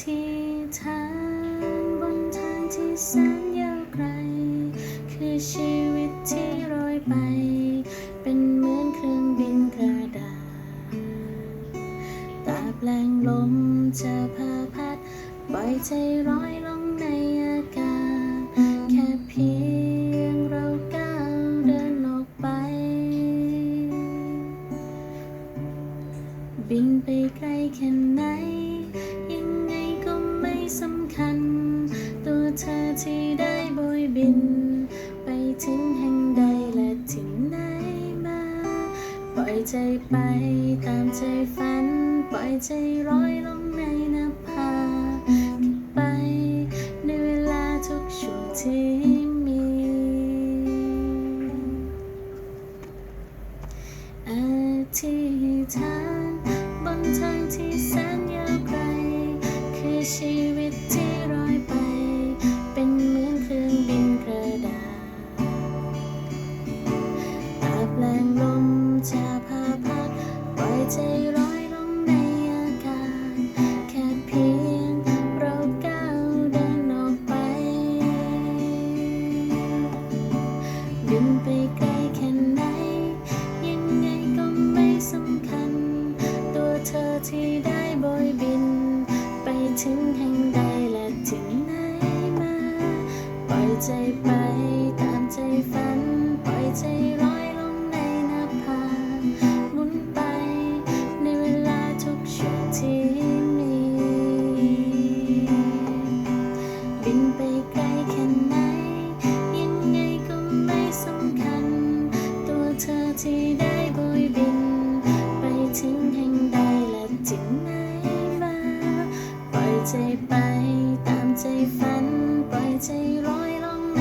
ธีทางบนทางที่แสนยาวไกล คือชีวิตที่โรยไป เป็นเหมือนเครื่องบินกระดาษตาแปลงลมจะพาพัดปล่อยใจร้อยลงในอากาศ แค่เพียงเราก้าวเดินออกไป บินไปไกลแค่ไหนยัง บิน ไปถึงแห่งใดและที่ไหนมา ปล่อยใจไปตามใจฝัน ปล่อยใจร้อยลงในหน้าผาไปในเวลาทุกช่วงที่มีอธิษฐา จะพาพัดปล่อยใจร้อยลงในอากาศ แค่เพียงเราก้าวเดินออกไปบินไปไกลแค่ไหน ยังไงก็ไม่สำคัญ ตัวเธอที่ได้โบยบิน ไปถึงแห่งใดและที่ไหนมา ปล่อยใจไปตามใจฝัน ใจไปตามใจฝันปล่อยใจลอยลงใน